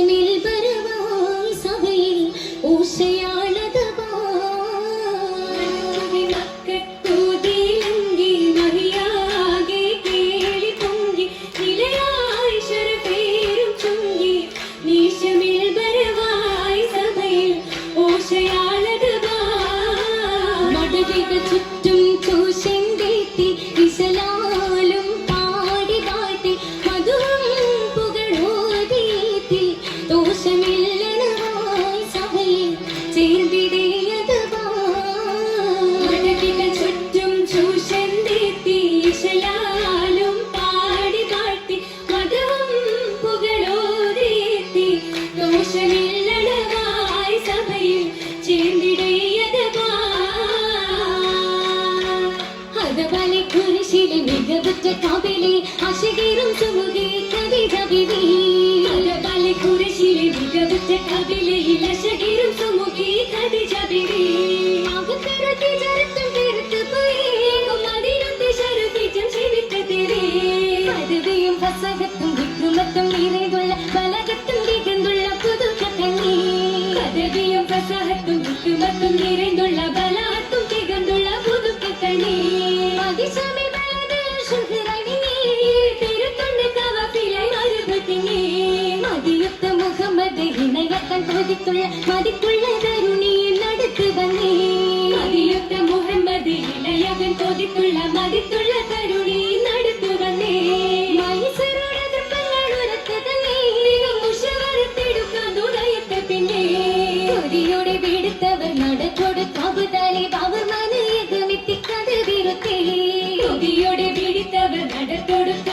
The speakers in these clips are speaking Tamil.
ിൽ പരമായി സഭയിൽ ഊഷയാളത ചുറ്റും ചൂശിങ് சிலை மிகவற்ற காதலே அசகிரும் சுமுகே கவி கவிதை. அழகாலை குறைசிலை மிகவற்ற காதலே அசகிரும் சுமுகே கவி கவிதை. அவசரத்தை ஜரத்தம் பெருத்து போயேங்கும் அதினத்தை சருதிச்சம் செவித்த புது கதனே பதவியும் மதித்துள்ள மதித்துள்ள தருணியில் நடத்து வந்தே. மதியுத்த முகம்மது இளையகன் கொதித்துள்ள மதித்துள்ள தருணி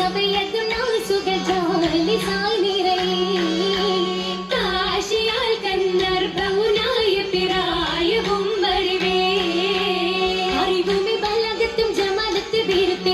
സഭയതുണോ സുഖജോലി സായി കാശിയാൽ കന്നർഭവുനായ പിറായ കുമ്പറിവേ അറിവുമി ബലകത്തും ജമലത്ത് വീരത്ത്